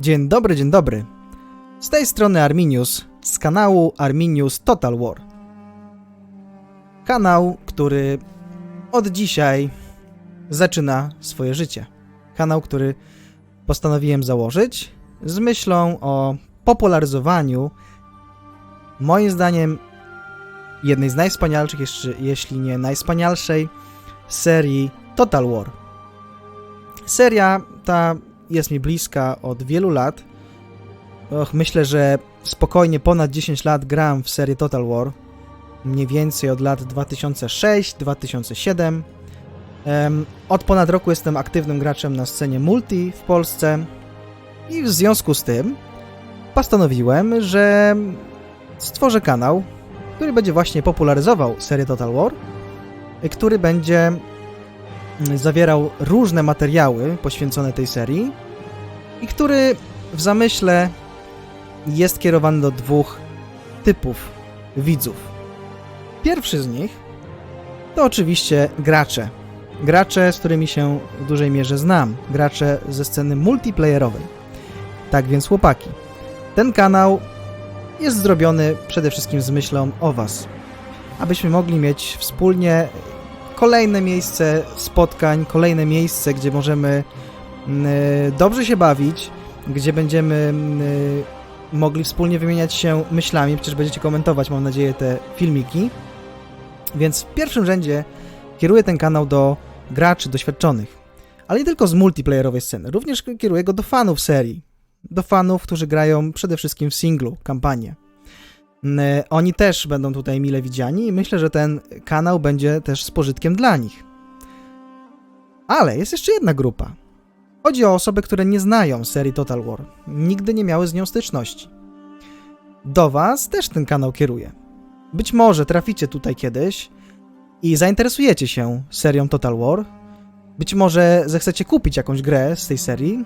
Dzień dobry, dzień dobry. Z tej strony Arminius z kanału Arminius Total War. Kanał, który od dzisiaj zaczyna swoje życie. Kanał, który postanowiłem założyć z myślą o popularyzowaniu, moim zdaniem, jednej z najwspanialszych, jeszcze, jeśli nie najwspanialszej serii Total War. Seria ta jest mi bliska od wielu lat. Och, myślę, że spokojnie ponad 10 lat gram w serię Total War. Mniej więcej od lat 2006-2007. Em, Od ponad roku jestem aktywnym graczem na scenie multi w Polsce i w związku z tym postanowiłem, że stworzę kanał, który będzie właśnie popularyzował serię Total War, który będzie zawierał różne materiały poświęcone tej serii i który w zamyśle jest kierowany do dwóch typów widzów. Pierwszy z nich to oczywiście gracze. Gracze, z którymi się w dużej mierze znam. Gracze ze sceny multiplayerowej. Tak więc chłopaki, ten kanał jest zrobiony przede wszystkim z myślą o Was. Abyśmy mogli mieć wspólnie kolejne miejsce spotkań, kolejne miejsce, gdzie możemy mm, dobrze się bawić, gdzie będziemy mm, mogli wspólnie wymieniać się myślami, przecież będziecie komentować, mam nadzieję, te filmiki. Więc w pierwszym rzędzie kieruję ten kanał do graczy doświadczonych, ale nie tylko z multiplayerowej sceny, również kieruję go do fanów serii, do fanów, którzy grają przede wszystkim w singlu, kampanię. Oni też będą tutaj mile widziani i myślę, że ten kanał będzie też z pożytkiem dla nich. Ale jest jeszcze jedna grupa. Chodzi o osoby, które nie znają serii Total War, nigdy nie miały z nią styczności. Do Was też ten kanał kieruję. Być może traficie tutaj kiedyś i zainteresujecie się serią Total War. Być może zechcecie kupić jakąś grę z tej serii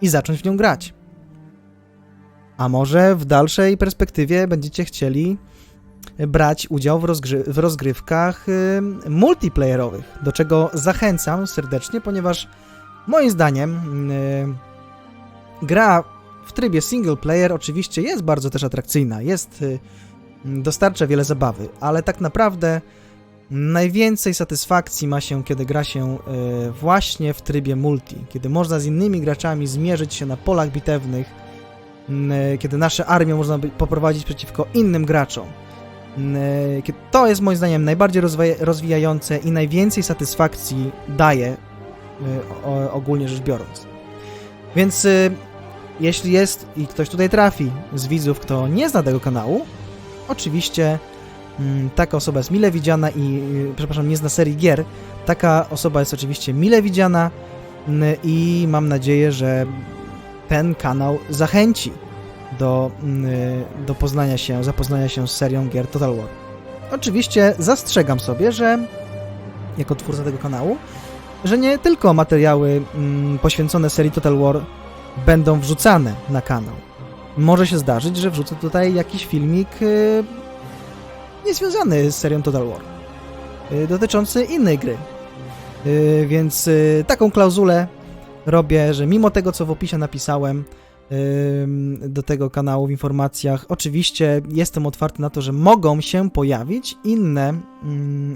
i zacząć w nią grać. A może w dalszej perspektywie będziecie chcieli brać udział w, rozgry- w rozgrywkach y, multiplayerowych, do czego zachęcam serdecznie, ponieważ moim zdaniem y, gra w trybie single player oczywiście jest bardzo też atrakcyjna, jest y, dostarcza wiele zabawy, ale tak naprawdę najwięcej satysfakcji ma się, kiedy gra się y, właśnie w trybie multi, kiedy można z innymi graczami zmierzyć się na polach bitewnych, kiedy nasze armie można poprowadzić przeciwko innym graczom. Kie- To jest moim zdaniem najbardziej rozwija- rozwijające i najwięcej satysfakcji daje o- ogólnie rzecz biorąc. Więc jeśli jest i ktoś tutaj trafi z widzów, kto nie zna tego kanału, oczywiście mm, taka osoba jest mile widziana i, przepraszam, nie zna serii gier, taka osoba jest oczywiście mile widziana i mam nadzieję, że ten kanał zachęci do, mm, do poznania się, zapoznania się z serią gier Total War. Oczywiście zastrzegam sobie, że jako twórca tego kanału, że nie tylko materiały mm, poświęcone serii Total War będą wrzucane na kanał. Może się zdarzyć, że wrzucę tutaj jakiś filmik y, niezwiązany z serią Total War, y, dotyczący innej gry. Y, więc y, taką klauzulę robię, że mimo tego, co w opisie napisałem do tego kanału w informacjach, oczywiście jestem otwarty na to, że mogą się pojawić inne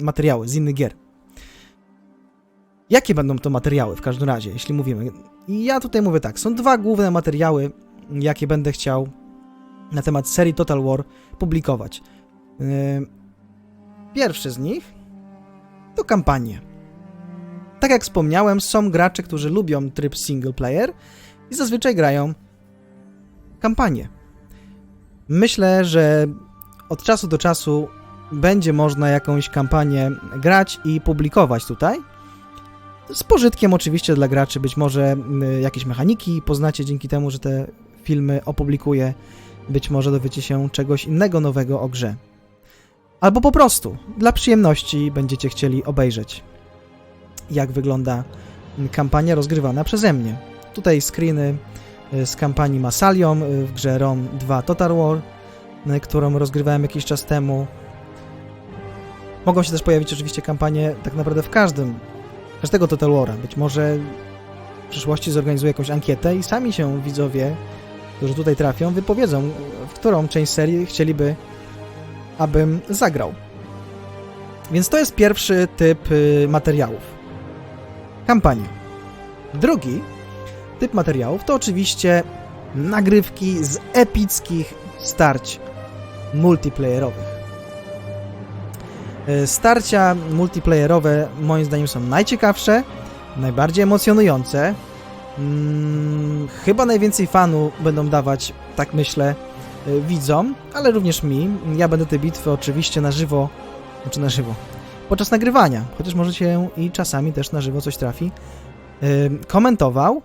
materiały z innych gier. Jakie będą to materiały w każdym razie, jeśli mówimy? Ja tutaj mówię tak, są dwa główne materiały, jakie będę chciał na temat serii Total War publikować. Pierwszy z nich to kampanie. Tak jak wspomniałem, są gracze, którzy lubią tryb single player i zazwyczaj grają kampanię. Myślę, że od czasu do czasu będzie można jakąś kampanię grać i publikować tutaj. Z pożytkiem oczywiście dla graczy, być może y, jakieś mechaniki poznacie dzięki temu, że te filmy opublikuję. Być może dowiecie się czegoś innego nowego o grze. Albo po prostu dla przyjemności będziecie chcieli obejrzeć, jak wygląda kampania rozgrywana przeze mnie. Tutaj screeny y, z kampanii Masalią y, w grze ROM 2 Total War, y, którą rozgrywałem jakiś czas temu. Mogą się też pojawić oczywiście kampanie tak naprawdę w każdym, każdego Total War'a. Być może przyszłości zorganizuję jakąś ankietę i sami się widzowie, którzy tutaj trafią, wypowiedzą, w którą część serii chcieliby, abym zagrał. Więc to jest pierwszy typ materiałów. Kampania. Drugi typ materiałów to oczywiście nagrywki z epickich starć multiplayerowych. Y, Starcia multiplayerowe moim zdaniem są najciekawsze, najbardziej emocjonujące. Mm, chyba najwięcej fanu będą dawać, tak myślę, y, widzom, ale również mi. Ja będę te bitwy oczywiście na żywo, znaczy na żywo, podczas nagrywania, chociaż może się i czasami też na żywo coś trafi, komentował.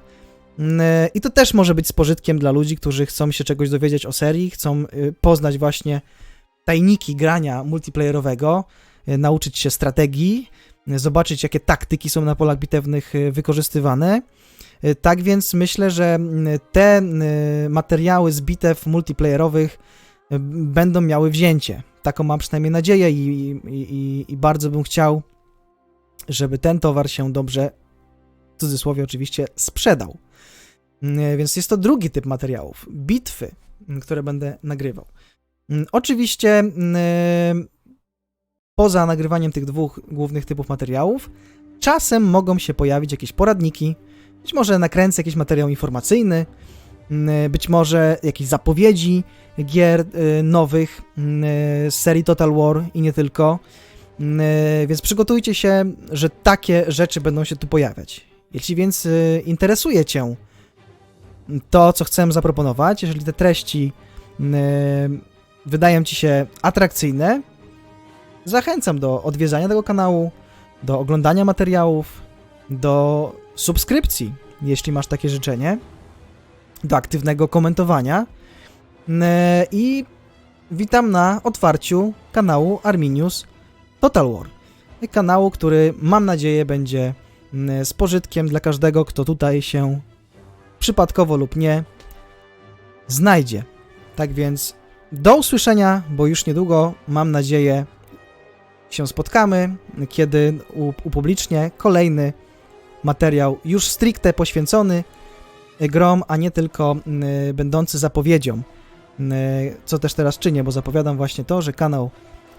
Mm, y, I to też może być z pożytkiem dla ludzi, którzy chcą się czegoś dowiedzieć o serii, chcą y, poznać właśnie tajniki grania multiplayerowego, y, nauczyć się strategii, y, zobaczyć jakie taktyki są na polach bitewnych wykorzystywane. Tak więc myślę, że te materiały z bitew multiplayerowych będą miały wzięcie. Taką mam przynajmniej nadzieję i, i, i, bardzo bym chciał, żeby ten towar się dobrze, w cudzysłowie oczywiście, sprzedał. Mm, Więc jest to drugi typ materiałów. Bitwy, mm, które będę nagrywał. Mm, Oczywiście poza nagrywaniem tych dwóch głównych typów materiałów, czasem mogą się pojawić jakieś poradniki, być może nakręcę jakiś materiał informacyjny, być może jakieś zapowiedzi gier y, nowych mm, z serii Total War i nie tylko. Mm, Więc przygotujcie się, że takie rzeczy będą się tu pojawiać. Jeśli więc interesuje Cię to, co chcę zaproponować, jeżeli te treści mm, wydają Ci się atrakcyjne, zachęcam do odwiedzania tego kanału, do oglądania materiałów, do subskrypcji, jeśli masz takie życzenie, do aktywnego komentowania Mm, i witam na otwarciu kanału Arminius Total War. Kanału, który mam nadzieję będzie mm, z pożytkiem dla każdego, kto tutaj się przypadkowo lub nie znajdzie. Tak więc do usłyszenia, bo już niedługo mam nadzieję się spotkamy, kiedy upublicznię kolejny materiał już stricte poświęcony grom, a nie tylko mm, będący zapowiedzią, mm, co też teraz czynię, bo zapowiadam właśnie to, że kanał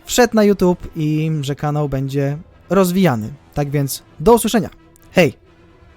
wszedł na YouTube i że kanał będzie rozwijany. Tak więc do usłyszenia. Hej!